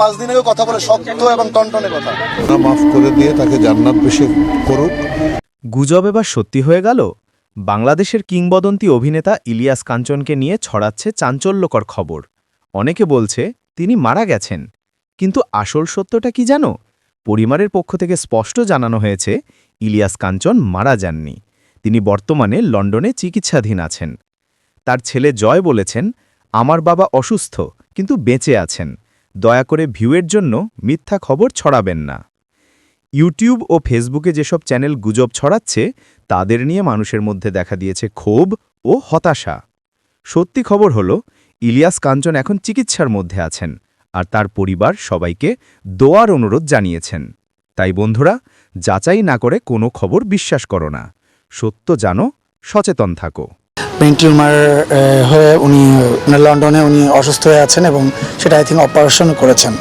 পাঁচ দিন আগে কথা বলে শক্ত এবং টনটনে কথা। মাফ করে দিয়ে তাকে জান্নাত বেশি করুক। গুজব এবার সত্যি হয়ে গেল। বাংলাদেশের কিংবদন্তি অভিনেতা ইলিয়াস কাঞ্চনকে নিয়ে ছড়াচ্ছে চাঞ্চল্যকর খবর। অনেকে বলছে তিনি মারা গেছেন। কিন্তু আসল সত্যটা কি জানো? পরিবারের পক্ষ থেকে স্পষ্ট জানানো হয়েছে ইলিয়াস কাঞ্চন মারা যাননি। তিনি বর্তমানে লন্ডনে চিকিৎসাধীন আছেন। তার ছেলে জয় বলেছেন, আমার বাবা অসুস্থ, কিন্তু বেঁচে আছেন। দয়া করে ভিউয়ের জন্য মিথ্যা খবর ছড়াবেন না। ইউটিউব ও ফেসবুকে যেসব চ্যানেল গুজব ছড়াচ্ছে, তাদের নিয়ে মানুষের মধ্যে দেখা দিয়েছে ক্ষোভ ও হতাশা। সত্যি খবর হল, ইলিয়াস কাঞ্চন এখন চিকিৎসার মধ্যে আছেন আর তার পরিবার সবাইকে দোয়ার অনুরোধ জানিয়েছেন। তাই বন্ধুরা, যাচাই না করে কোনো খবর বিশ্বাস করো না। সত্য জানো, সচেতন থাকো। ব্রেন টিউমার হয়ে উনি লন্ডনে উনি অসুস্থ হয়ে আছেন এবং সেটা আই থিঙ্ক অপারেশন করেছেন।